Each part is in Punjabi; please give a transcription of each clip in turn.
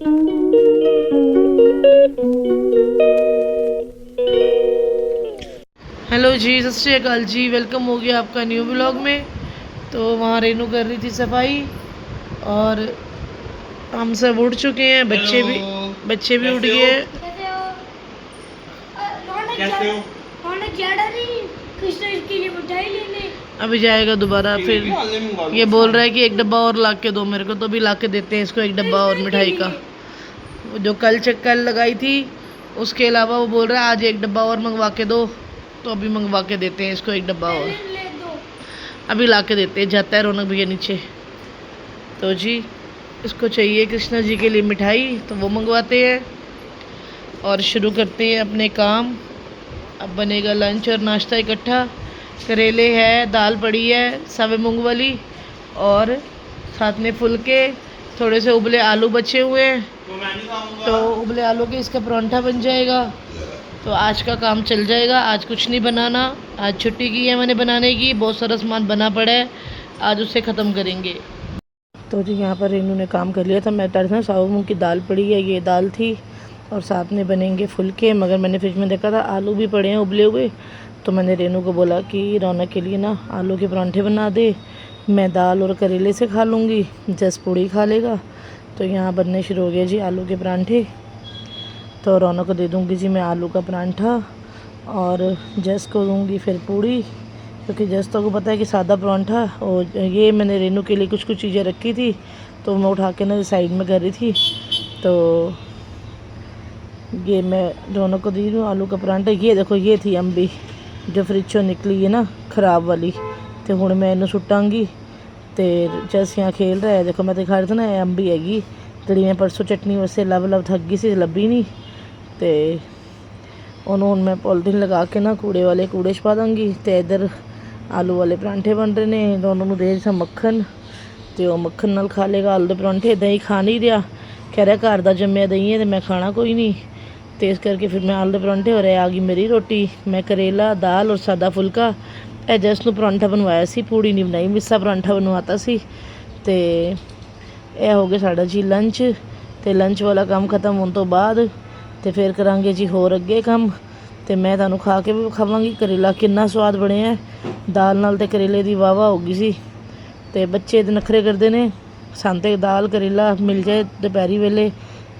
हेलो जी सत श्री अकाल जी। वेलकम हो गया आपका न्यू ब्लॉग में। तो वहाँ रेनू कर रही थी सफ़ाई और हम सब उठ चुके हैं। बच्चे भी बच्चे भी उठ गए अभी जाएगा दोबारा फिर ये बोल रहा है कि एक डब्बा और ला के दो मेरे को तो भी ला के देते हैं इसको एक डब्बा और मिठाई का। जो कल चेक कल लगाई थी उसके अलावा वो बोल रहा है आज एक डब्बा और मंगवा के दो तो अभी मंगवा के देते हैं इसको एक डब्बा और. अभी ला के देते हैं जाता है रौनक भैया नीचे। तो जी इसको चाहिए कृष्णा जी के लिए मिठाई तो वो मंगवाते हैं। और शुरू करते हैं अपने काम। अब बनेगा लंच और नाश्ता इकट्ठा। करेले है दाल पड़ी है सवे मूंग वाली और साथ में फुलके। थोड़े से उबले आलू बचे हुए हैं। तो उबले आलू के इसका परांठा बन जाएगा। तो आज का काम चल जाएगा। आज कुछ नहीं बनाना। आज छुट्टी की है मैंने बनाने की। बहुत सारा सामान बना पड़ा है। आज उसे ख़त्म करेंगे। तो जी यहाँ पर रेनू ने काम कर लिया था। मैं तरह ना साबु मूंग की दाल पड़ी है। ये दाल थी और साथ में बनेंगे फुलके। मगर मैंने फ्रिज में देखा था आलू भी पड़े हैं उबले हुए। तो मैंने रेनू को बोला कि रौनक के लिए ना आलू के परांठे बना दे। मैं दाल और करेले से खा लूँगी, जस पूड़ी खा लेगा। तो यहाँ बनने शुरू हो गया जी आलू के परांठे। तो रौनक को दे दूँगी जी मैं आलू का परांठा और जस को दूँगी फिर पूड़ी, क्योंकि जस तो को पता है कि सादा परांठा और ये मैंने रेनू के लिए कुछ कुछ चीज़ें रखी थी तो मैं उठा के ना साइड में कर रही थी। तो ये मैं रौनक को दे हूँ आलू का परांठा। ये देखो, ये थी अम्बी जो फ्रिज से निकली है ना, ख़राब वाली। ਤੇ ਹੁਣ ਮੈਂ ਇਹਨੂੰ ਸੁੱਟਾਂਗੀ। ਤੇ ਚਸੀਆਂ ਖੇਲ ਰਿਹਾ ਦੇਖੋ ਮੈਂ ਤੇ ਖੜ ਦੇਣਾ ਹੈ ਅੰਬੀ ਹੈਗੀ। ਜਿਹੜੀ ਮੈਂ ਪਰਸੋਂ ਚਟਨੀ ਵਾਸਤੇ ਲਵ ਲਵ ਥੱਗੀ ਸੀ, ਲੱਭੀ ਨਹੀਂ। ਤੇ ਉਹਨੂੰ ਹੁਣ ਮੈਂ ਪੋਲੀਥੀਨ ਲਗਾ ਕੇ ਨਾ ਕੂੜੇ ਵਾਲੇ ਕੂੜੇ 'ਚ ਪਾ ਦਾਂਗੀ ਤੇ ਇਧਰ ਆਲੂ ਵਾਲੇ ਪਰਾਂਠੇ ਬਣ ਰਹੇ ਨੇ, ਦੋਨੋਂ ਨੂੰ ਦੇ ਸਾ ਮੱਖਣ। ਤੇ ਉਹ ਮੱਖਣ ਨਾਲ ਖਾ ਲੇਗਾ ਆਲੂ ਦੇ ਪਰਾਂਠੇ ਦਹੀਂ ਖਾ ਨਹੀਂ ਰਿਹਾ। ਕਹਿ ਰਿਹਾ ਘਰ ਦਾ ਜੰਮਿਆ ਦਹੀਂ ਹੈ ਤੇ ਮੈਂ ਖਾਣਾ ਕੋਈ ਨਹੀਂ। ਤੇ ਇਸ ਕਰਕੇ ਫਿਰ ਮੈਂ ਆਲੂ ਦੇ ਪਰਾਂਠੇ ਹੋ ਰਹੇ ਆ ਗਈ ਮੇਰੀ ਰੋਟੀ। ਮੈਂ ਕਰੇਲਾ, ਦਾਲ ਔਰ ਸਾਦਾ ਫੁਲਕਾ। ਇਹ ਜਸ ਨੂੰ ਪਰੌਂਠਾ ਬਣਵਾਇਆ ਸੀ, ਪੂੜੀ ਨਹੀਂ ਬਣਾਈ, ਮਿੱਸਾ ਪਰਾਂਠਾ ਬਣਵਾਤਾ ਸੀ ਤੇ ਇਹ ਹੋ ਗਿਆ ਸਾਡਾ ਜੀ ਲੰਚ ਤੇ ਲੰਚ ਵਾਲਾ ਕੰਮ ਖਤਮ ਹੋਣ ਤੋਂ ਬਾਅਦ ਤੇ ਫਿਰ ਕਰਾਂਗੇ ਜੀ ਹੋਰ ਅੱਗੇ ਕੰਮ ਤੇ ਮੈਂ ਤੁਹਾਨੂੰ ਖਾ ਕੇ ਵੀ ਖਾਵਾਂਗੀ ਕਰੇਲਾ ਕਿੰਨਾ ਸਵਾਦ ਬਣਿਆ ਦਾਲ ਨਾਲ ਤੇ ਕਰੇਲੇ ਦੀ ਵਾਵਾ ਹੋ ਗਈ ਸੀ ਤੇ ਬੱਚੇ ਤੇ ਨਖਰੇ ਕਰਦੇ ਨੇ, ਸਾਨੂੰ ਦਾਲ, ਕਰੇਲਾ ਮਿਲ ਜਾਏ ਦੁਪਹਿਰੀ ਵੇਲੇ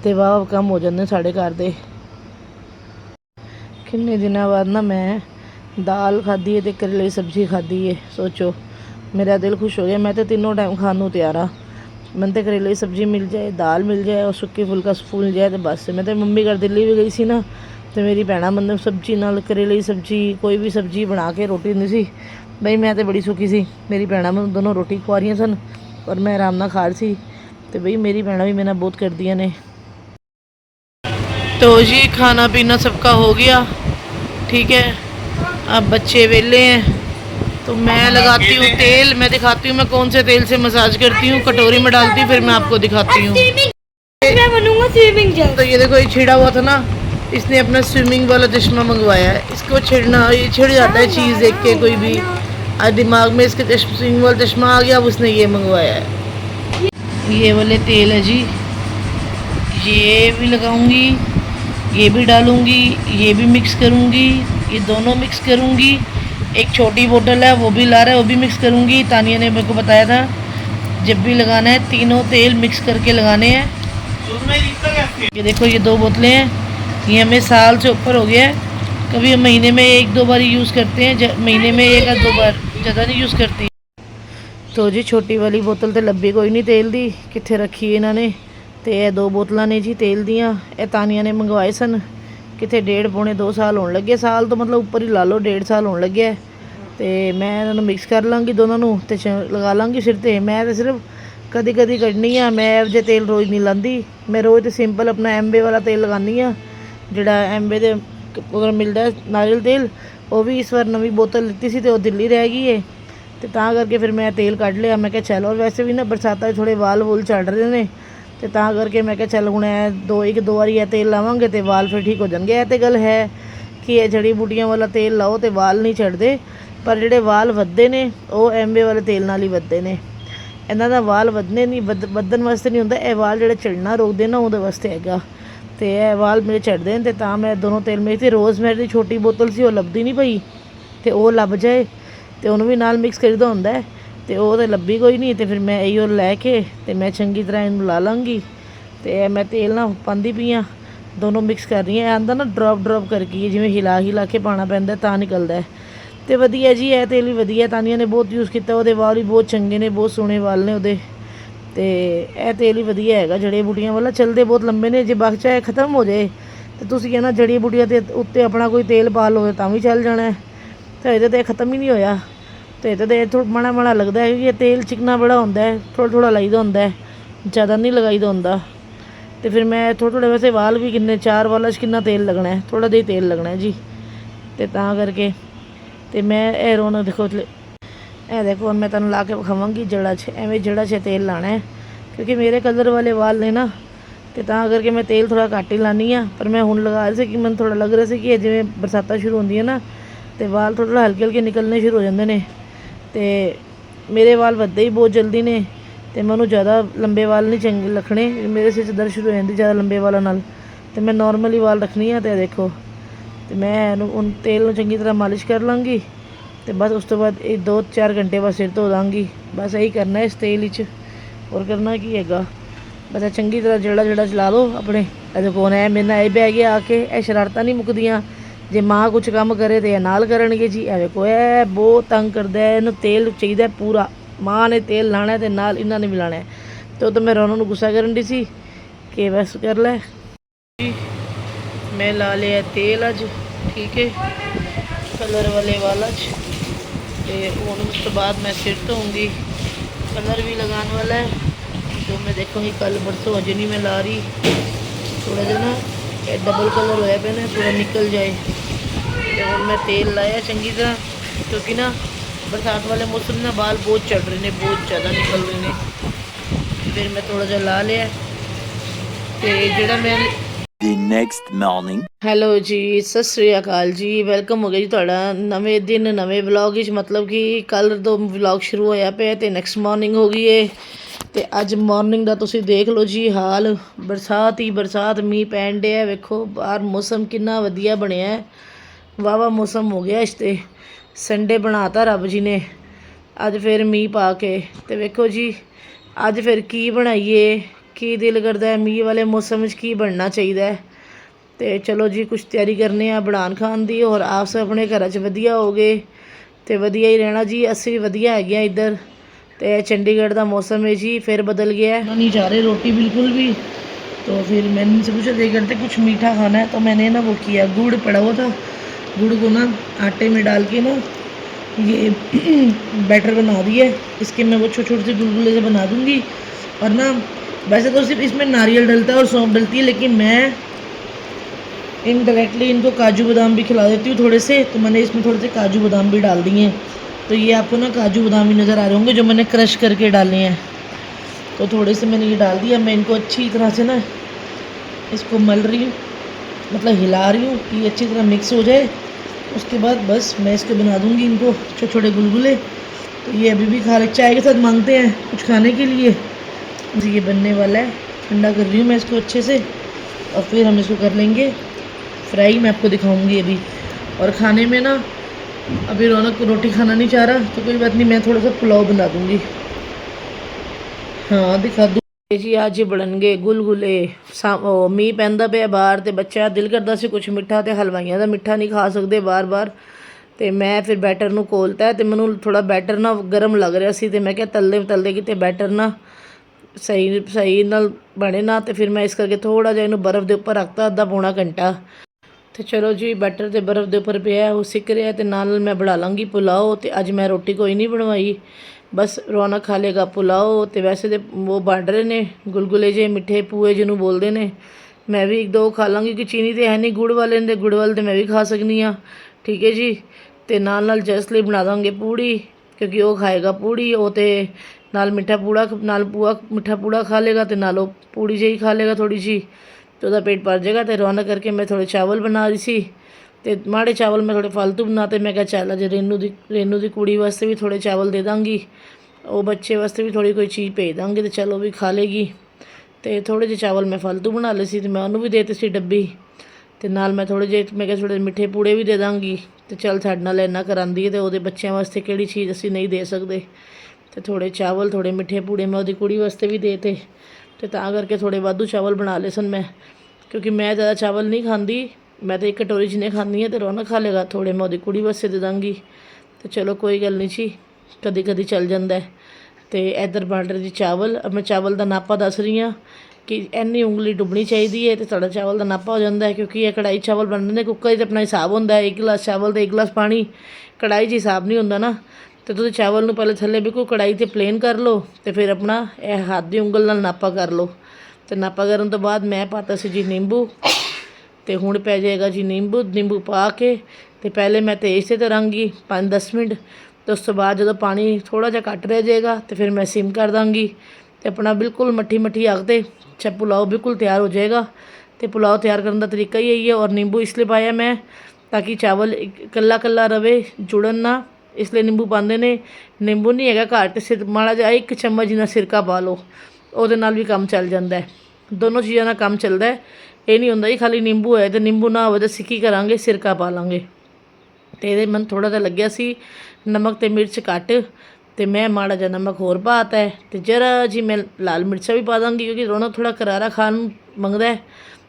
ਤੇ ਵਾਹ ਕੰਮ ਹੋ ਜਾਂਦੇ ਸਾਡੇ ਘਰ ਦੇ। ਕਿੰਨੇ ਦਿਨਾਂ ਬਾਅਦ ਨਾ ਮੈਂ ਦਾਲ ਖਾਧੀ ਹੈ ਤੇ ਕਰੇਲੇ ਦੀ ਸਬਜ਼ੀ ਖਾਧੀ ਹੈ ਸੋਚੋ ਮੇਰਾ ਦਿਲ ਖੁਸ਼ ਹੋ ਗਿਆ ਮੈਂ ਤੇ ਤਿੰਨੋਂ ਟਾਈਮ ਖਾਣ ਨੂੰ ਤਿਆਰ ਆ ਮੈਨੂੰ ਤੇ ਕਰੇਲੇ ਦੀ ਸਬਜ਼ੀ ਮਿਲ ਜਾਏ ਦਾਲ ਮਿਲ ਜਾਏ ਔਰ ਸੁੱਕੀ ਫੁਲਕਾ ਫੁੱਲ ਜਾਏ ਤੇ ਬਸ ਮੈਂ ਤੇ ਮੰਮੀ ਘਰ ਦਿੱਲੀ ਵੀ ਗਈ ਸੀ ਨਾ ਤੇ ਮੇਰੀ ਭੈਣਾਂ ਮੈਨੂੰ ਸਬਜ਼ੀ ਨਾਲ ਕਰੇਲੇ ਦੀ ਸਬਜ਼ੀ ਕੋਈ ਵੀ ਸਬਜ਼ੀ ਬਣਾ ਕੇ ਰੋਟੀ ਦਿੰਦੀ ਸੀ ਬਈ ਮੈਂ ਤੇ ਬੜੀ ਸੁਖੀ ਸੀ ਮੇਰੀ ਭੈਣਾਂ ਮੈਨੂੰ ਦੋਨੋਂ ਰੋਟੀ ਖਵਾ ਰਹੀਆਂ ਸਨ ਔਰ ਮੈਂ ਆਰਾਮ ਨਾਲ ਖਾ ਰਹੀ ਸੀ ਤੇ ਬਈ ਮੇਰੀ ਭੈਣਾਂ ਵੀ ਮੇਰੇ ਨਾਲ ਬਹੁਤ ਕਰਦੀਆਂ ਨੇ तो जी खाना पीना सबका हो गया ठीक है अब बच्चे वेले हैं। तो मैं लगाती हूँ तेल मैं दिखाती हूँ मैं कौन से तेल से मसाज करती हूँ कटोरी में डालती हूँ फिर मैं आपको दिखाती हूँ। बनूँगा स्विमिंग तो ये देखो ये छिड़ा हुआ था ना इसने अपना स्विमिंग वाला चश्मा मंगवाया है। इसको छिड़ना ये छिड़ जाता है चीज़ देख के कोई भी। आज दिमाग में इसके स्विमिंग वाला चश्मा आ गया अब उसने ये मंगवाया है। ये वाले तेल है जी। ये भी लगाऊँगी ये भी डालूँगी ये भी मिक्स करूँगी। ये दोनों मिक्स करूंगी एक छोटी बोतल है वो भी ला रहा है वो भी मिक्स करूंगी तानिया ने मेरे को बताया था जब भी लगाना है तीनों तेल मिक्स करके लगाने हैं उसमें दिखता कैसे ये देखो ये दो बोतलें हैं ये हमें साल से ऊपर हो गया है कभी हम महीने में एक दो बार यूज़ करते हैं ज- महीने में एक या दो बार ज़्यादा नहीं यूज़ करती ਤੋ ਜੀ ਛੋਟੀ ਵਾਲੀ ਬੋਤਲ ਤੇ ਲੱਭੀ ਕੋਈ ਨਹੀਂ ਤੇਲ ਦੀ ਕਿੱਥੇ ਰੱਖੀ ਇਹਨਾਂ ਨੇ ਤੇ ਇਹ ਦੋ ਬੋਤਲਾਂ ਨੇ ਜੀ ਤੇਲ ਦੀਆਂ ਇਹ ਤਾਨੀਆਂ ਨੇ ਮੰਗਵਾਏ ਸਨ ਕਿਤੇ ਡੇਢ ਪੌਣੇ 2 ਸਾਲ ਹੋਣ ਲੱਗੇ, ਸਾਲ ਤੋਂ ਮਤਲਬ ਉੱਪਰ ਹੀ ਲਾ ਲਓ, ਡੇਢ ਸਾਲ ਹੋਣ ਲੱਗਿਆ। ਤੇ ਮੈਂ ਇਹਨਾਂ ਨੂੰ ਮਿਕਸ ਕਰ ਲਾਂਗੀ ਦੋਨਾਂ ਨੂੰ ਤੇ ਲਗਾ ਲਾਂਗੀ ਸਿਰ ਤੇ। ਮੈਂ ਤਾਂ ਸਿਰਫ ਕਦੀ ਕਦੀ ਕੱਢਣੀ ਆ, ਮੈਂ ਜੇ ਤੇਲ ਰੋਜ਼ ਨਹੀਂ ਲਾਂਦੀ। ਮੈਂ ਰੋਜ਼ ਤੇ ਸਿੰਪਲ ਆਪਣਾ ਐਮਬੇ ਵਾਲਾ ਤੇਲ ਲਗਾਉਂਦੀ ਆ, ਜਿਹੜਾ ਐਮਬੇ ਦੇ ਅਗਰ ਮਿਲਦਾ ਨਾਰੀਅਲ ਤੇਲ, ਉਹ ਵੀ ਇਸ ਵਾਰ ਨਵੀਂ ਬੋਤਲ ਲਿੱਤੀ ਸੀ ਤੇ ਉਹ ਦਿੱਲੀ ਰਹਿ ਗਈ ਏ। ਤੇ ਤਾਂ ਕਰਕੇ ਫਿਰ ਮੈਂ ਤੇਲ ਕੱਢ ਲਿਆ। ਮੈਂ ਕਿਹਾ ਚਲੋ, ਵੈਸੇ ਵੀ ਨਾ ਬਰਸਾਤਾਂ 'ਚ ਥੋੜੇ ਵਾਲ ਵੂਲ ਝੜ ਰਹੇ ਨੇ। ਤੇ ਤਾਂ ਕਰਕੇ ਮੈਂ ਕਿਹਾ ਚੱਲ ਹੁਣ ਇਹ ਦੋ, ਇੱਕ ਦੋ ਵਾਰੀ ਇਹ ਤੇਲ ਲਾਵਾਂਗੇ ਤੇ ਵਾਲ ਫਿਰ ਠੀਕ ਹੋ ਜਾਣਗੇ। ਇਹ ਤੇ ਗੱਲ ਹੈ ਕਿ ਇਹ ਜੜੀ ਬੂਟੀਆਂ ਵਾਲਾ ਤੇਲ ਲਾਓ ਤੇ ਵਾਲ ਨਹੀਂ ਝੜਦੇ, ਪਰ ਜਿਹੜੇ ਵਾਲ ਵੱਧਦੇ ਨੇ, ਉਹ ਐਮਬੇ ਵਾਲੇ ਤੇਲ ਨਾਲ ਹੀ ਵੱਧਦੇ ਨੇ। ਇਹਨਾਂ ਦਾ ਵਾਲ ਵਧਨੇ ਨਹੀਂ, ਵਧ- ਵਧਣ ਵਾਸਤੇ ਨਹੀਂ ਹੁੰਦਾ, ਇਹ ਵਾਲ ਜਿਹੜਾ ਝੜਨਾ ਰੋਕਦੇ ਨਾ, ਉਹਦੇ ਵਾਸਤੇ ਹੈਗਾ। ਤੇ ਇਹ ਵਾਲ ਮੇਰੇ ਝੜਦੇ ਨੇ ਤੇ ਤਾਂ ਮੈਂ ਦੋਨੋਂ ਤੇਲ ਮੇਰੀ ਤੇ ਰੋਜ਼ਮੈਰੀ ਦੀ ਛੋਟੀ ਬੋਤਲ ਸੀ, ਉਹ ਲੱਭਦੀ ਨਹੀਂ ਪਈ, ਤੇ ਉਹ ਲੱਭ ਜਾਏ ਤੇ ਉਹਨੂੰ ਵੀ ਨਾਲ ਮਿਕਸ ਕਰੀਦਾ ਹੁੰਦਾ ਹੈ। ਤੇ ਉਹ ਤੇ ਲੱਭੀ ਕੋਈ ਨਹੀਂ ਤੇ ਫਿਰ ਮੈਂ ਇਹੋ ਲੈ ਕੇ ਤੇ ਮੈਂ ਚੰਗੀ ਤਰ੍ਹਾਂ ਇਹਨੂੰ ਲਾ ਲਾਂਗੀ। ਤੇ ਇਹ ਮੈਂ ਤੇਲ ਨਾ ਪਾਉਂਦੀ ਪਈ ਹਾਂ। ਦੋਨੋਂ ਮਿਕਸ ਕਰ ਰਹੀ ਹਾਂ। ਆਂਦਾ ਨਾ ਡ੍ਰੌਪ ਡ੍ਰੌਪ ਕਰਕੇ ਜਿਵੇਂ ਹਿਲਾ ਹਿਲਾ ਕੇ ਪਾਣਾ ਪੈਂਦਾ ਤਾਂ ਨਿਕਲਦਾ ਹੈ। ਤੇ ਵਧੀਆ ਜੀ, ਇਹ ਤੇਲ ਵੀ ਵਧੀਆ। ਤਾਨੀਆਂ ਨੇ ਬਹੁਤ ਯੂਜ਼ ਕੀਤਾ। ਉਹਦੇ ਵਾਲ ਵੀ ਬਹੁਤ ਚੰਗੇ ਨੇ, ਬਹੁਤ ਸੋਹਣੇ ਵਾਲ ਨੇ ਉਹਦੇ। ਤੇ ਇਹ ਤੇਲ ਹੀ ਵਧੀਆ ਹੈਗਾ। ਜੜੀ ਬੂਟੀਆਂ ਵਾਲਾ ਚੱਲਦੇ ਬਹੁਤ ਲੰਬੇ ਨੇ। ਜੇ ਬਖਚਾ ਇਹ ਖਤਮ ਹੋ ਜਾਏ, ਤੇ ਤੁਸੀਂ ਕਹਿੰਦਾ ਜੜੀ ਬੂਟੀਆਂ ਦੇ ਉੱਤੇ ਆਪਣਾ ਕੋਈ ਤੇਲ ਪਾ ਲਓ ਤਾਂ ਵੀ ਚੱਲ ਜਾਣਾ ਹੈ। ਤੇ ਇਹਦੇ ਤੇ ਇਹ ਖਤਮ ਹੀ ਨਹੀਂ ਹੋਇਆ। ਤੇ ਇਹਦੇ ਤੇ ਥੋੜਾ ਮਾੜਾ ਮਾੜਾ ਲੱਗਦਾ ਹੈ ਕਿ ਇਹ ਤੇਲ ਚਿਕਨਾ ਬੜਾ ਹੁੰਦਾ ਹੈ ਥੋੜਾ ਥੋੜਾ ਲਾਈਦਾ ਹੁੰਦਾ ਹੈ, ਜ਼ਿਆਦਾ ਨਹੀਂ ਲਗਾਈਦਾ ਹੁੰਦਾ। ਤੇ ਫਿਰ ਮੈਂ ਥੋੜ੍ਹੇ ਥੋੜ੍ਹੇ ਵੈਸੇ ਵਾਲ ਵੀ ਕਿੰਨੇ, ਚਾਰ ਵਾਲਾਂ 'ਚ ਕਿੰਨਾ ਤੇਲ ਲੱਗਣਾ ਹੈ ਥੋੜਾ ਜਿਹਾ ਤੇਲ ਲੱਗਣਾ ਜੀ। ਤੇ ਤਾਂ ਕਰਕੇ ਤੇ ਮੈਂ ਇਹ ਰੋਣ ਦੇਖੋ ਇਹ ਦੇਖੋ, ਹੁਣ ਮੈਂ ਤੁਹਾਨੂੰ ਲਾ ਕੇ ਵਿਖਾਵਾਂਗੀ ਜੜਾ 'ਚ ਐਵੇਂ ਜੜਾ 'ਚ ਤੇਲ ਲਾਣਾ ਹੈ। ਕਿਉਂਕਿ ਮੇਰੇ ਕਲਰ ਵਾਲੇ ਵਾਲ ਨੇ ਨਾ, ਤੇ ਤਾਂ ਕਰਕੇ ਮੈਂ ਤੇਲ ਥੋੜਾ ਘੱਟ ਹੀ ਲਾਨੀ ਆ ਪਰ ਮੈਂ ਹੁਣ ਲਗਾ ਰਹੀ ਸੀ ਕਿ ਮੈਨੂੰ ਥੋੜਾ ਲੱਗ ਰਿਹਾ ਸੀ ਕਿ ਜਿਵੇਂ ਬਰਸਾਤਾਂ ਸ਼ੁਰੂ ਹੁੰਦੀਆਂ ਨਾ, ਤੇ ਵਾਲ ਥੋੜਾ ਹਲਕੇ ਹਲਕੇ ਨਿਕਲਣੇ ਸ਼ੁਰੂ ਹੋ ਜਾਂਦੇ ਨੇ। ਤੇ ਮੇਰੇ ਵਾਲ ਵੱਧਦੇ ਹੀ ਬਹੁਤ ਜਲਦੀ ਨੇ ਤੇ ਮੈਨੂੰ ਜ਼ਿਆਦਾ ਲੰਬੇ ਵਾਲ ਨਹੀਂ ਚੰਗੇ ਰੱਖਣੇ। ਮੇਰੇ ਸਿਰ 'ਚ ਦਰਦ ਸ਼ੁਰੂ ਹੋ ਜਾਂਦੀ ਜ਼ਿਆਦਾ ਲੰਬੇ ਵਾਲਾਂ ਨਾਲ। ਤੇ ਮੈਂ ਨਾਰਮਲੀ ਵਾਲ ਰੱਖਣੀ ਆ ਤੇ ਦੇਖੋ, ਤੇ ਮੈਂ ਇਹਨੂੰ ਹੁਣ ਤੇਲ ਨੂੰ ਚੰਗੀ ਤਰ੍ਹਾਂ ਮਾਲਿਸ਼ ਕਰ ਲਾਂਗੀ ਤੇ ਬਸ ਉਸ ਤੋਂ ਬਾਅਦ ਇਹ 2-4 ਘੰਟੇ ਬਾਅਦ ਸਿਰ ਧੋ ਦਾਂਗੀ। ਬਸ ਇਹੀ ਕਰਨਾ ਇਸ ਤੇਲ ਵਿੱਚ। ਹੋਰ ਕਰਨਾ ਕੀ ਹੈਗਾ? ਬਸ ਇਹ ਚੰਗੀ ਤਰ੍ਹਾਂ ਜਿਹੜਾ ਜਿਹੜਾ ਚਲਾ ਲਓ ਆਪਣੇ। ਇਹ ਦੇਖੋ ਹੁਣ ਮੇਰੇ ਨਾਲ ਇਹ ਬਹਿ ਗਿਆ ਆ ਕੇ, ਇਹ ਸ਼ਰਾਰਤਾਂ ਨਹੀਂ ਮੁੱਕਦੀਆਂ। ਜੇ ਮਾਂ ਕੁਝ ਕੰਮ ਕਰੇ ਤੇ ਇਹ ਨਾਲ ਕਰਨਗੇ ਜੀ। ਐਵੇਂ ਕੋਈ ਐ, ਬਹੁਤ ਤੰਗ ਕਰਦਾ ਹੈ, ਇਹਨੂੰ ਤੇਲ ਚਾਹੀਦਾ ਪੂਰਾ। ਮਾਂ ਨੇ ਤੇਲ ਲਾਣਾ ਹੈ ਤੇ ਨਾਲ ਇਹਨਾਂ ਨੇ ਵੀ ਲਾਣਾ ਹੈ। ਤੇ ਉਹ ਤਾਂ ਮੈਂ ਰੋਣੋ ਨੂੰ ਗੁੱਸਾ ਕਰਨ ਦੀ ਸੀ ਕਿ ਬਸ ਕਰ ਲੈ। ਜੀ ਮੈਂ ਲਾ ਲਿਆ ਤੇਲ ਅੱਜ, ਠੀਕ ਹੈ। ਕਲਰ ਵਾਲੇ ਵਾਲਾ ਚ ਤੇ ਹੁਣ ਉਸ ਤੋਂ ਬਾਅਦ ਮੈਂ ਸਿਰ ਧੋਉਂਗੀ ਕਲਰ ਵੀ ਲਗਾਉਣ ਵਾਲਾ ਹੈ। ਜੋ ਮੈਂ ਦੇਖੂੰਗੀ ਕੱਲ ਪਰਸੋਂ ਅਜੇ ਨਹੀਂ ਮੈਂ ਲਾ ਰਹੀ। ਥੋੜਾ ਜਿਹਾ ਨਾ ਇਹ ਡਬਲ ਕਲਰ ਹੋਇਆ ਪਿਆ ਨਾ ਥੋੜਾ ਨਿਕਲ ਜਾਏ। ਤੇ ਹੁਣ ਮੈਂ ਤੇਲ ਲਾਇਆ ਚੰਗੀ ਤਰ੍ਹਾਂ ਕਿਉਂਕਿ ਨਾ ਬਰਸਾਤ ਵਾਲੇ ਮੌਸਮ ਨਾਲ ਵਾਲ ਬਹੁਤ ਚੜ ਰਹੇ ਨੇ ਬਹੁਤ ਜ਼ਿਆਦਾ ਨਿਕਲ ਰਹੇ ਨੇ। ਫਿਰ ਮੈਂ ਥੋੜਾ ਜਿਹਾ ਲਾ ਲਿਆ ਤੇ ਜਿਹੜਾ ਮੈਂ The next morning. ਹੈਲੋ ਜੀ ਸਤਿ ਸ੍ਰੀ ਅਕਾਲ ਜੀ ਵੈਲਕਮ ਹੋ ਗਿਆ ਜੀ ਤੁਹਾਡਾ ਨਵੇਂ ਦਿਨ ਨਵੇਂ ਵਲੌਗ ਵਿੱਚ। ਮਤਲਬ ਕਿ ਕੱਲ ਤੋਂ ਵਲੌਗ ਸ਼ੁਰੂ ਹੋਇਆ ਪਿਆ ਤੇ ਨੈਕਸਟ ਮਾਰਨਿੰਗ ਹੋ ਗਈ ਏ। ਤੇ ਅੱਜ ਮਾਰਨਿੰਗ ਦਾ ਤੁਸੀਂ ਦੇਖ ਲਓ ਜੀ ਹਾਲ। ਬਰਸਾਤ ਹੀ ਬਰਸਾਤ ਮੀਂਹ ਪੈਣ ਡਿਆ ਵੇਖੋ ਬਾਹਰ ਮੌਸਮ ਕਿੰਨਾ ਵਧੀਆ ਬਣਿਆ। ਹੈ ਵਾਵਾ ਮੌਸਮ ਹੋ ਗਿਆ ਇਸ ਤੇ ਸੰਡੇ ਬਣਾਤਾ ਰੱਬ ਜੀ ਨੇ ਅੱਜ ਫਿਰ ਮੀਂਹ ਪਾ ਕੇ ਤੇ ਵੇਖੋ ਜੀ ਅੱਜ ਫਿਰ ਕੀ ਬਣਾਈਏ ਕੀ ਦਿਲ ਕਰਦਾ ਹੈ ਮੀਂਹ ਵਾਲੇ ਮੌਸਮ ਵਿੱਚ ਕੀ ਬਣਨਾ ਚਾਹੀਦਾ ਹੈ ਤੇ ਚਲੋ ਜੀ ਕੁਛ ਤਿਆਰੀ ਕਰਨੇ ਆ ਬਣਾਉਣ ਖਾਣ ਦੀ ਔਰ ਆਪ ਸਭ ਆਪਣੇ ਘਰਾਂ 'ਚ ਵਧੀਆ ਹੋਗੇ ਤੇ ਵਧੀਆ ਹੀ ਰਹਿਣਾ ਜੀ ਅਸੀਂ ਵੀ ਵਧੀਆ ਹੈਗੇ ਆ ਇੱਧਰ ਤੇ ਇਹ ਚੰਡੀਗੜ੍ਹ ਦਾ ਮੌਸਮ ਹੈ ਜੀ ਫਿਰ ਬਦਲ गया है नहीं जा रहे रोटी बिल्कुल भी तो फिर मैंने इनसे पूछा देख करते कुछ मीठा खाना है तो मैंने ना वो किया गुड़ पड़ा हुआ था गुड़ को ना आटे में डाल के ना ये बैटर बना दिया है। इसके मैं वो छोटे छोटे से गुलगुले से बना दूँगी। और ना, वैसे तो सिर्फ़ इसमें नारियल डलता है और सौंफ डलती है, लेकिन मैं इनडायरेक्टली इनको काजू बादाम भी खिला देती हूँ थोड़े से। तो मैंने इसमें थोड़े से काजू बादाम भी डाल दिए हैं। तो ये आपको ना काजू बादाम भी नज़र आ रहे होंगे जो मैंने क्रश करके डाले हैं। तो थोड़े से मैंने ये डाल दिया। मैं इनको अच्छी तरह से ना इसको मल रही हूँ। मतलब हिला रही हूँ कि अच्छी तरह मिक्स हो जाए। उसके बाद बस मैं इसके बना दूँगी इनको छोटे छोटे गुलगुले। तो ये अभी भी खा रहे चाय के साथ मांगते हैं कुछ खाने के लिए। तो ये बनने वाला है। ठंडा कर रही हूँ मैं इसको अच्छे से। और फिर हम इसको कर लेंगे फ्राई मैं आपको दिखाऊँगी अभी। और खाने में ना, अभी रौनक को रोटी खाना नहीं चाह रहा तो कोई बात नहीं, मैं थोड़ा सा पुलाव बना दूँगी। हाँ दिखा दूँ? ਜੀ ਅੱਜ ਬਣਨਗੇ, ਗੁਲਗੁਲੇ, ਸਾ- ਮੀਂਹ ਪੈਂਦਾ ਪਿਆ ਬਾਹਰ ਤੇ ਬੱਚਾ ਦਿਲ ਕਰਦਾ ਸੀ ਕੁਝ ਮਿੱਠਾ ਤੇ ਹਲਵਾਈਆਂ ਦਾ ਮਿੱਠਾ ਨਹੀਂ ਖਾ ਸਕਦੇ ਬਾਰ-ਬਾਰ। ਤੇ ਮੈਂ ਫਿਰ ਬੈਟਰ ਨੂੰ ਕੋਲਤਾ ਤੇ ਮੈਨੂੰ ਥੋੜਾ ਬੈਟਰ ਨਾ ਗਰਮ ਲੱਗ ਰਿਹਾ ਸੀ ਤੇ ਮੈਂ ਕਿਹਾ ਤਲਦੇ ਤਲਦੇ ਕਿਤੇ ਬੈਟਰ ਨਾ ਸਹੀ ਸਹੀ ਨਾਲ ਬਣੇ ਨਾ ਤੇ ਫਿਰ ਮੈਂ ਇਸ ਕਰਕੇ ਥੋੜਾ ਜਿਹਾ ਇਹਨੂੰ ਬਰਫ਼ ਦੇ ਉੱਪਰ ਰੱਖਤਾ, ਅੱਧਾ ਪੌਣਾ ਘੰਟਾ। ਤੇ ਚਲੋ ਜੀ, ਬੈਟਰ ਤੇ ਬਰਫ਼ ਦੇ ਉੱਪਰ ਪਿਆ, ਉਹ ਸਿੱਕ ਰਿਹਾ ਤੇ ਨਾਲ ਮੈਂ ਬਣਾ ਲਾਂਗੀ ਪੁਲਾਓ ਤੇ ਅੱਜ ਮੈਂ ਰੋਟੀ ਕੋਈ ਨਹੀਂ ਬਣਵਾਈ। ਬਸ ਰੌਣਕ ਖਾ ਲੇਗਾ, ਪੁਲਾਓ ਤੇ ਵੈਸੇ ਤੇ ਉਹ ਬਣ ਰਹੇ ਨੇ, ਗੁਲਗੁਲੇ ਜੇ ਮਿੱਠੇ ਪੂਏ ਜਿਹਨੂੰ ਬੋਲਦੇ ਨੇ। ਮੈਂ ਵੀ ਇੱਕ ਦੋ ਖਾ ਲਾਂਗੀ, ਕਿ ਚੀਨੀ ਤੇ ਹੈ ਨਹੀਂ, ਗੁੜ ਵਾਲੇ ਨੇ, ਗੁੜ ਵਾਲੇ ਤੇ ਮੈਂ ਵੀ ਖਾ ਸਕਦੀ ਆ ਠੀਕ ਹੈ ਜੀ? ਤੇ ਨਾਲ ਨਾਲ ਜਸ ਲਈ ਬਣਾ ਦਾਂਗੇ ਪੂੜੀ, ਕਿਉਂਕਿ ਉਹ ਖਾਏਗਾ ਪੂੜੀ, ਉਹ ਤੇ ਨਾਲ ਮਿੱਠਾ ਪੂੜਾ, ਨਾਲ ਪੂਆ, ਮਿੱਠਾ ਪੂੜਾ ਖਾ ਲੇਗਾ ਤੇ ਨਾਲ ਉਹ ਪੂੜੀ ਜਿਹੀ ਖਾ ਲੇਗਾ ਥੋੜੀ ਜੀ ਤੇ ਉਹਦਾ ਪੇਟ ਭਰ ਜਾਏਗਾ ਤੇ ਰੌਣਕ ਕਰਕੇ ਮੈਂ ਥੋੜੇ ਚਾਵਲ ਬਣਾ ਰਹੀ ਸੀ। ਤੇ ਮਾੜੇ ਚਾਵਲ ਮੈਂ ਥੋੜੇ ਫालतू ਬਣਾਤੇ ਮੈਂ ਕਿਹਾ ਚੱਲ ਅਜੇ ਰੇਨੂ ਦੀ ਰੇਨੂ ਦੀ ਕੁੜੀ ਵਾਸਤੇ ਵੀ ਥੋੜੇ ਚਾਵਲ ਦੇ ਦਾਂਗੀ, ਉਹ ਬੱਚੇ ਵਾਸਤੇ ਵੀ ਥੋੜੀ ਕੋਈ ਚੀਜ਼ ਭੇਜ ਦਾਂਗੀ ਤੇ ਚਲ ਉਹ ਵੀ ਖਾ ਲੇਗੀ। ਤੇ ਥੋੜੇ ਜਿਹੇ ਚਾਵਲ ਮੈਂ ਫालतू ਬਣਾ ਲਏ ਸੀ ਤੇ ਮੈਂ ਉਹਨੂੰ ਵੀ ਦੇਤੇ ਸੀ ਡੱਬੀ। ਤੇ ਨਾਲ ਮੈਂ ਥੋੜੇ ਜਿਹੇ, ਮੈਂ ਕਿਹਾ ਥੋੜੇ ਮਿੱਠੇ ਪੂੜੇ ਵੀ ਦੇ ਦਾਂਗੀ। ਤੇ ਚਲ ਸਾਡੇ ਨਾਲ ਇੰਨਾ ਕਰਾਂਦੀ ਹੈ ਤੇ ਉਹਦੇ ਬੱਚਿਆਂ ਵਾਸਤੇ ਕਿਹੜੀ ਚੀਜ਼ ਅਸੀਂ ਨਹੀਂ ਦੇ ਸਕਦੇ। ਤੇ ਥੋੜੇ ਚਾਵਲ ਥੋੜੇ ਮਿੱਠੇ ਪੂੜੇ ਮੈਂ ਉਹਦੀ ਕੁੜੀ ਵਾਸਤੇ ਵੀ ਦੇਤੇ ਤੇ, ਤਾਂ ਕਰਕੇ ਥੋੜੇ ਵਾਧੂ ਚਾਵਲ ਬਣਾ ਲਏ ਸਨ ਮੈਂ। ਕਿਉਂਕਿ ਮੈਂ ਜ਼ਿਆਦਾ ਚਾਵਲ ਨਹੀਂ ਖਾਂਦੀ ਮੈਂ ਤਾਂ ਇੱਕ ਕਟੋਰੀ ਜਿੰਨੇ ਖਾਂਦੀ ਹਾਂ ਤੇ ਰੌਣਕ ਖਾ ਲੇਗਾ ਥੋੜੇ ਮੈਂ ਉਹਦੀ ਕੁੜੀ ਵਾਸਤੇ ਦੇ ਦਾਂਗੀ। ਤੇ ਚਲੋ ਕੋਈ ਗੱਲ ਨਹੀਂ ਜੀ, ਕਦੀ ਕਦੀ ਚੱਲ ਜਾਂਦਾ ਹੈ। ਤੇ ਇਧਰ ਬਣ ਰਹੇ ਜੀ ਚਾਵਲ ਮੈਂ ਚਾਵਲ ਦਾ ਨਾਪਾ ਦੱਸ ਰਹੀ ਹਾਂ ਕਿ ਇੰਨੀ ਉਂਗਲੀ ਡੁੱਬਣੀ ਚਾਹੀਦੀ ਹੈ ਤੇ ਤੁਹਾਡਾ ਚਾਵਲ ਦਾ ਨਾਪਾ ਹੋ ਜਾਂਦਾ ਹੈ ਕਿਉਂਕਿ ਇਹ ਕੜਾਈ ਚਾਵਲ ਬਣਦੇ ਨੇ, ਕੁੱਕਰ 'ਚ ਆਪਣਾ ਹਿਸਾਬ ਹੁੰਦਾ ਹੈ, ਇੱਕ ਗਲਾਸ ਚਾਵਲ ਤੇ ਇੱਕ ਗਲਾਸ ਪਾਣੀ। ਕੜਾਈ 'ਚ ਹਿਸਾਬ ਨਹੀਂ ਹੁੰਦਾ ਨਾ। ਤੇ ਤੁਸੀਂ ਚਾਵਲ ਨੂੰ ਪਹਿਲੇ ਥੱਲੇ ਬਿਲਕੁਲ ਕੜਾਈ ਤੇ ਪਲੇਨ ਕਰ ਲਓ ਤੇ ਫਿਰ ਆਪਣਾ ਇਹ ਹੱਥ ਦੀ ਉਂਗਲ ਨਾਲ ਨਾਪਾ ਕਰ ਲਓ। ਤੇ ਨਾਪਾ ਕਰਨ ਤੋਂ ਬਾਅਦ ਮੈਂ ਪਾਤਾ ਸੀ ਜੀ ਨਿੰਬੂ। ਤੇ ਹੁਣ ਪੈ ਜਾਏਗਾ ਜੀ ਨਿੰਬੂ ਨਿੰਬੂ ਪਾ ਕੇ ਤੇ ਪਹਿਲੇ ਮੈਂ ਤੇਜ਼ ਤੇ ਤਰਾਂਗੀ 5-10 ਮਿੰਟ, ਤੇ ਉਸ ਤੋਂ ਬਾਅਦ ਜਦੋਂ ਪਾਣੀ ਥੋੜਾ ਜਿਹਾ ਘੱਟ ਰਹਿ ਜਾਏਗਾ ਤੇ ਫਿਰ ਮੈਂ ਸਿਮ ਕਰ ਦਾਂਗੀ ਤੇ ਆਪਣਾ ਬਿਲਕੁਲ ਮੱਠੀ ਮੱਠੀ ਅੱਗ ਤੇ ਅੱਛਾ ਪੁਲਾਓ ਬਿਲਕੁਲ ਤਿਆਰ ਹੋ ਜਾਏਗਾ ਤੇ ਪੁਲਾਓ ਤਿਆਰ ਕਰਨ ਦਾ ਤਰੀਕਾ ਹੀ ਇਹੀ ਹੈ ਔਰ ਨਿੰਬੂ ਇਸ ਲਈ ਪਾਇਆ ਮੈਂ ਤਾਂ ਕਿ ਚਾਵਲ ਇੱਕ- ਇਕੱਲਾ ਇਕੱਲਾ ਰਵੇ, ਜੁੜਨ ਨਾ, ਇਸ ਲਈ ਨਿੰਬੂ ਪਾਉਂਦੇ ਨੇ। ਨਿੰਬੂ ਨਹੀਂ ਹੈਗਾ ਘਰ ਤੇ ਸਿਰ, ਮਾੜਾ ਜਿਹਾ ਇੱਕ ਚਮਚ ਜਿੰਨਾ ਸਿਰਕਾ ਪਾ ਲਓ, ਉਹਦੇ ਨਾਲ ਵੀ ਕੰਮ ਚੱਲ ਜਾਂਦਾ ਹੈ। ਦੋਨੋਂ ਚੀਜ਼ਾਂ ਨਾਲ ਕੰਮ ਚੱਲਦਾ ਹੈ। ਇਹ ਨਹੀਂ ਹੁੰਦਾ ਜੀ, ਖਾਲੀ ਨਿੰਬੂ ਹੈ ਤੇ ਨਿੰਬੂ ਨਾ ਹੋਵੇ ਤਾਂ ਅਸੀਂ ਕਰਾਂਗੇ? ਸਿਰਕਾ ਪਾ ਲਾਂਗੇ। ਤੇ ਇਹਦੇ ਮਨ ਥੋੜਾ ਜਿਹਾ ਲੱਗਿਆ ਸੀ, ਨਮਕ ਤੇ ਮਿਰਚ ਘੱਟ ਤੇ ਮੈਂ ਮਾੜਾ ਜਿਹਾ ਨਮਕ ਹੋਰ ਪਾਤਾ ਹੈ ਤੇ ਜਰਾ ਜੀ ਮੈਂ ਲਾਲ ਮਿਰਚਾਂ ਵੀ ਪਾ ਦਾਂਗੀ ਕਿਉਂਕਿ ਰੋਣਾ ਥੋੜਾ ਕਰਾਰਾ ਖਾਣ ਨੂੰ ਮੰਗਦਾ ਹੈ।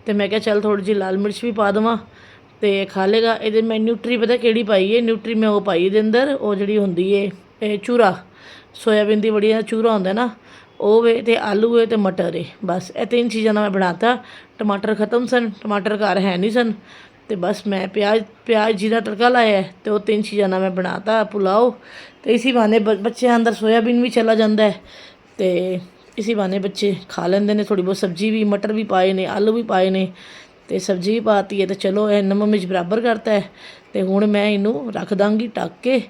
ਤੇ ਮੈਂ ਕਿਹਾ ਚੱਲ ਥੋੜੀ ਜੀ ਲਾਲ ਮਿਰਚ ਵੀ ਪਾ ਦੇਵਾਂ ਤੇ ਖਾ ਲੇਗਾ ਇਹਦੇ ਮੈਂ ਨਿਊਟਰੀ ਪਤਾ ਕਿਹੜੀ ਪਾਈ ਹੈ? ਨਿਊਟਰੀ ਮੈਂ ਉਹ ਪਾਈ ਇਹਦੇ ਅੰਦਰ, ਉਹ ਜਿਹੜੀ ਹੁੰਦੀ ਹੈ, ਇਹ ਚੂਰਾ। ਸੋਇਆਬੀਨ ਦੀ ਬੜੀ ਦਾ ਚੂਰਾ ਹੁੰਦਾ ਨਾ ਉਹ ਵੇ ਤੇ ਆਲੂ ਵੇ ਤੇ ਮਟਰ ਏ। ਬਸ, ਇਹ ਤਿੰਨ ਚੀਜ਼ਾਂ ਨਾਲ ਮੈਂ ਬਣਾਤਾ। ਟਮਾਟਰ ਖਤਮ ਸਨ, ਟਮਾਟਰ ਘਰ ਹੈ ਨਹੀਂ ਸਨ। ਤੇ ਬਸ ਮੈਂ ਪਿਆਜ਼ ਪਿਆਜ਼ ਜੀਰਾ ਤੜਕਾ ਲਾਇਆ ਹੈ, ਤੇ ਉਹ ਤਿੰਨ ਚੀਜ਼ਾਂ ਨਾਲ ਮੈਂ ਬਣਾਤਾ, ਪੁਲਾਓ। ਤੇ ਇਸੀ ਬਹਾਨੇ ਬ- ਬੱਚਿਆਂ ਅੰਦਰ ਸੋਇਆਬੀਨ ਵੀ ਚਲਾ ਜਾਂਦਾ ਹੈ। ਤੇ ਇਸੀ ਬਹਾਨੇ ਬੱਚੇ ਖਾ ਲੈਂਦੇ ਨੇ ਥੋੜੀ ਬਹੁਤ ਸਬਜ਼ੀ ਵੀ, ਮਟਰ ਵੀ ਪਾਏ ਨੇ, ਆਲੂ ਵੀ ਪਾਏ ਨੇ। ਤੇ ਸਬਜ਼ੀ ਵੀ ਪਾਤੀ ਹੈ ਤੇ ਚਲੋ, ਇਹ ਨਮਕ ਮਿਰਚ ਬਰਾਬਰ ਕਰਤਾ ਹੈ। ਤੇ ਹੁਣ ਮੈਂ ਇਹਨੂੰ ਰੱਖ ਦਾਂਗੀ ਟੱਕ ਕੇ,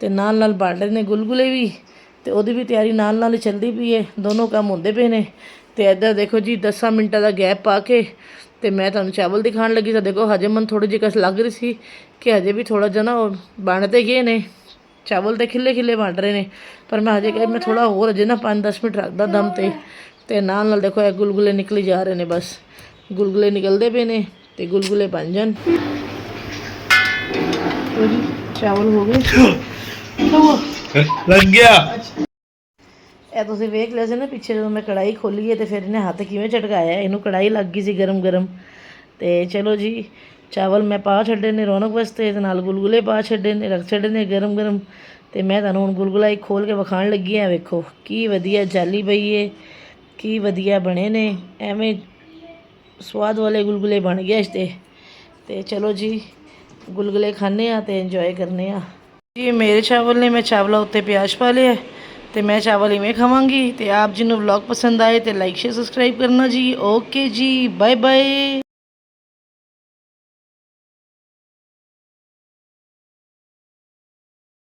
ਤੇ ਨਾਲ ਨਾਲ ਬਣ ਰਹੇ ਨੇ ਗੁਲਗੁਲੇ ਵੀ। ਤੇ ਉਹਦੀ ਵੀ ਤਿਆਰੀ ਨਾਲ ਨਾਲ ਹੀ ਚੱਲਦੀ ਪਈ ਹੈ ਦੋਨੋਂ ਕੰਮ ਹੁੰਦੇ ਪਏ ਨੇ। ਤੇ ਇੱਧਰ ਦੇਖੋ ਜੀ 10 ਮਿੰਟਾਂ ਦਾ ਗੈਪ ਪਾ ਕੇ ਤੇ ਮੈਂ ਤੁਹਾਨੂੰ ਚਾਵਲ ਦਿਖਾਉਣ ਲੱਗੀ ਤਾਂ ਦੇਖੋ, ਹਜੇ ਮਨ ਥੋੜੀ ਜਿਹੀ ਕਸ ਲੱਗ ਰਹੀ ਸੀ ਕਿ ਹਜੇ ਵੀ ਥੋੜਾ ਜਿਹਾ ਨਾ ਉਹ ਬਣ ਤੇ ਗਏ ਨੇ। ਚਾਵਲ ਤੇ ਖਿੱਲੇ ਖਿੱਲੇ ਬਣ ਰਹੇ ਨੇ। ਪਰ ਮੈਂ ਹਜੇ ਕਿਹਾ ਮੈਂ ਥੋੜਾ ਹੋਰ ਹਜੇ ਨਾ 5-10 ਮਿੰਟ ਰੱਖਦਾ ਦਮ ਤੇ। ਤੇ ਨਾਲ ਨਾਲ ਦੇਖੋ, ਇਹ ਗੁਲਗੁਲੇ ਨਿਕਲੀ ਜਾ ਰਹੇ ਨੇ ਬਸ। ਗੁਲਗੁਲੇ ਨਿਕਲਦੇ ਪਏ ਨੇ ਤੇ ਗੁਲਗੁਲੇ ਬਣ ਜਾਣ। ਚਾਵਲ ਹੋ ਗਏ। ਲਓ। ਲੱਗ ਗਿਆ। ਇਹ ਤੁਸੀਂ ਵੇਖ ਲਿਆ ਸੀ ਨਾ, ਪਿੱਛੇ ਜਦੋਂ ਮੈਂ ਕੜਾਈ ਖੋਲੀ ਹੈ ਤੇ ਫਿਰ ਇਹਨੇ ਹੱਥ ਕਿਵੇਂ ਝਟਕਾਇਆ, ਇਹਨੂੰ ਕੜਾਈ ਲੱਗ ਗਈ ਸੀ ਗਰਮ ਗਰਮ। ਤੇ ਚਲੋ ਜੀ, ਚਾਵਲ ਮੈਂ ਪਾ ਛੱਡੇ ਨੇ ਰੌਣਕ ਵਾਸਤੇ ਤੇ ਨਾਲ ਗੁਲਗੁਲੇ ਪਾ ਛੱਡੇ ਨੇ, ਰੱਖ ਛੱਡੇ ਨੇ ਗਰਮ ਗਰਮ। ਤੇ ਮੈਂ ਤੁਹਾਨੂੰ ਹੁਣ ਗੁਲਗੁਲਾ ਇੱਕ ਖੋਲ ਕੇ ਵਿਖਾਉਣ ਲੱਗੀ ਆ ਵੇਖੋ ਕੀ ਵਧੀਆ ਜਾਲੀ ਪਈ ਏ, ਕੀ ਵਧੀਆ ਬਣੇ ਨੇ, ਐਵੇਂ ਸਵਾਦ ਵਾਲੇ ਗੁਲਗੁਲੇ ਬਣ ਗਏ ਇਸ ਤੇ। ਤੇ ਚਲੋ ਜੀ, ਗੁਲਗੁਲੇ ਖਾਣੇ ਆ ਤੇ ਇੰਜੋਏ ਕਰਨੇ ਆ ਜੀ, ਮੇਰੇ ਚਾਵਲ ਨੇ ਮੈਂ ਚਾਵਲਾਂ ਉੱਤੇ ਪਿਆਜ਼ ਪਾ ਲਿਆ ਤੇ ਮੈਂ ਚਾਵਲ ਇਵੇਂ ਖਾਵਾਂਗੀ ਤੇ ਆਪ ਜੀ ਨੂੰ ਵਲੌਗ ਪਸੰਦ ਆਏ ਤੇ ਲਾਈਕ ਸ਼ੇਅਰ ਸਬਸਕ੍ਰਾਈਬ ਕਰਨਾ ਜੀ। ਓਕੇ ਜੀ ਬਾਏ ਬਾਏ